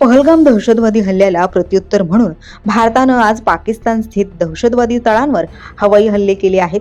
पहलगाम दहशतवादी हल्ल्याला प्रत्युत्तर म्हणून भारतानं आज पाकिस्तान स्थित दहशतवादी तळांवर हवाई हल्ले केले आहेत.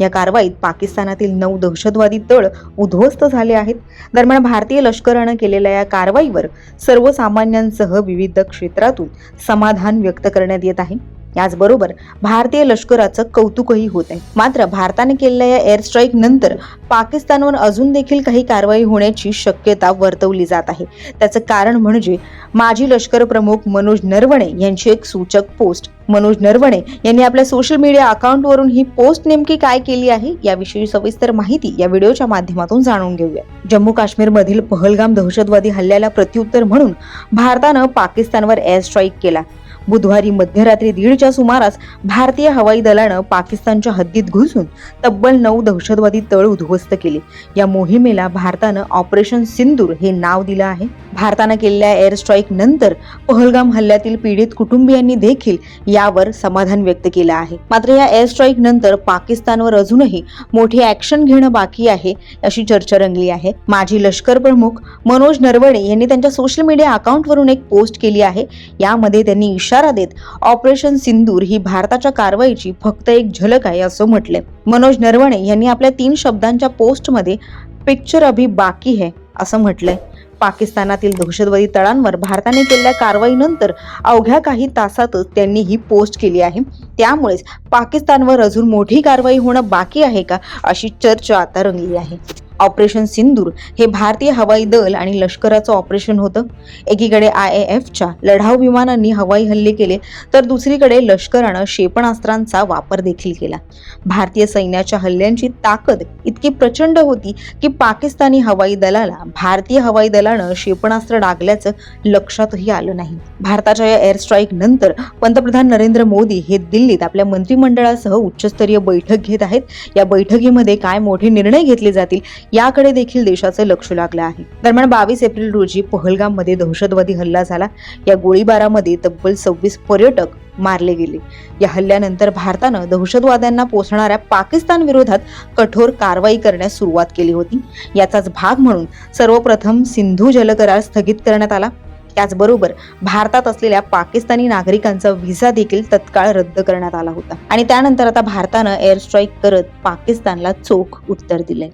या कारवाईत पाकिस्तानातील नऊ दहशतवादी तळ उद्ध्वस्त झाले आहेत. दरम्यान भारतीय लष्करानं केलेल्या या कारवाईवर सर्वसामान्यांसह विविध क्षेत्रातून समाधान व्यक्त करण्यात येत आहे. याचबरोबर भारतीय लष्कराचं कौतुकही होत आहे. मात्र भारताने केलेल्या या एअर स्ट्राईक नंतर पाकिस्तानवर अजून देखील काही कारवाई होण्याची शक्यता वर्तवली जात आहे. त्याचं कारण म्हणजे माजी लष्कर प्रमुख मनोज नरवणे यांची एक सूचक पोस्ट. मनोज नरवणे यांनी आपल्या सोशल मीडिया अकाउंटवरून ही पोस्ट नेमकी काय केली आहे याविषयी सविस्तर माहिती या व्हिडिओच्या माध्यमातून जाणून घेऊया. जम्मू काश्मीरमधील पहलगाम दहशतवादी हल्ल्याला प्रत्युत्तर म्हणून भारतानं पाकिस्तानवर एअर स्ट्राईक केला. बुधवारी मध्यरात्री दीडच्या सुमारास भारतीय हवाई दलानं पाकिस्तानच्या हद्दीत घुसून तब्बल नऊ दहशतवादी तळ उद्ध्वस्त केले. या मोहिमेला भारतानं ऑपरेशन सिंदूर हे नाव दिलं आहे. भारतानं केलेल्या एअर स्ट्राईक नंतर पहलगाम हल्ल्यातील पीडित कुटुंबियांनी देखील यावर समाधान व्यक्त केलं आहे. मात्र या एअर स्ट्राईक नंतर पाकिस्तानवर अजूनही मोठी ऍक्शन घेणं बाकी आहे अशी चर्चा रंगली आहे. माजी लष्कर प्रमुख मनोज नरवणे यांनी त्यांच्या सोशल मीडिया अकाउंटवरून एक पोस्ट केली आहे. यामध्ये त्यांनी इशारा देत ऑपरेशन सिंदूर ही भारताच्या कारवाईची फक्त एक झलक आहे असं म्हटलंय. मनोज नरवणे यांनी आपल्या तीन शब्दांच्या पोस्टमध्ये पिक्चर अभी बाकी है असं म्हटलंय. पाकिस्तानातील दहशतवादी तळांवर भारताने केलेल्या कारवाईनंतर अवघ्या काही तासातच त्यांनी ही पोस्ट केली आहे. त्यामुळेच पाकिस्तानवर अजून मोठी कारवाई होणं बाकी आहे का अशी चर्चा आता रंगली आहे. ऑपरेशन सिंदूर हे भारतीय हवाई दल आणि लष्कराचं ऑपरेशन होतं. एकीकडे आय एफच्या लढाऊ विमानांनी हवाई हल्ले केले तर दुसरीकडे लष्करानं क्षेपणास्त्रांचा वापर देखील केला. भारतीय सैन्याच्या हल्ल्यांची ताकद इतकी प्रचंड होती की पाकिस्तानी हवाई दलाला भारतीय हवाई दलानं क्षेपणास्त्र डागल्याचं लक्षातही आलं नाही. भारताच्या या एअर स्ट्राईक नंतर पंतप्रधान नरेंद्र मोदी हे दिल्लीत आपल्या मंत्रिमंडळासह उच्चस्तरीय बैठक घेत आहेत. या बैठकीमध्ये काय मोठे निर्णय घेतले जातील याकडे देखील देशाचं लक्ष लागलं आहे. दरम्यान बावीस एप्रिल रोजी पहलगाममध्ये दहशतवादी हल्ला झाला. या गोळीबारामध्ये तब्बल सव्वीस पर्यटक मारले गेले. या हल्ल्यानंतर भारतानं दहशतवाद्यांना पोचणाऱ्या पाकिस्तान विरोधात कठोर कारवाई करण्यास सुरुवात केली होती. याचाच भाग म्हणून सर्वप्रथम सिंधू जलकरार स्थगित करण्यात आला. त्याचबरोबर भारतात असलेल्या पाकिस्तानी नागरिकांचा व्हिसा देखील तत्काळ रद्द करण्यात आला होता. आणि त्यानंतर आता भारतानं एअर स्ट्राईक करत पाकिस्तानला चोख उत्तर दिलंय.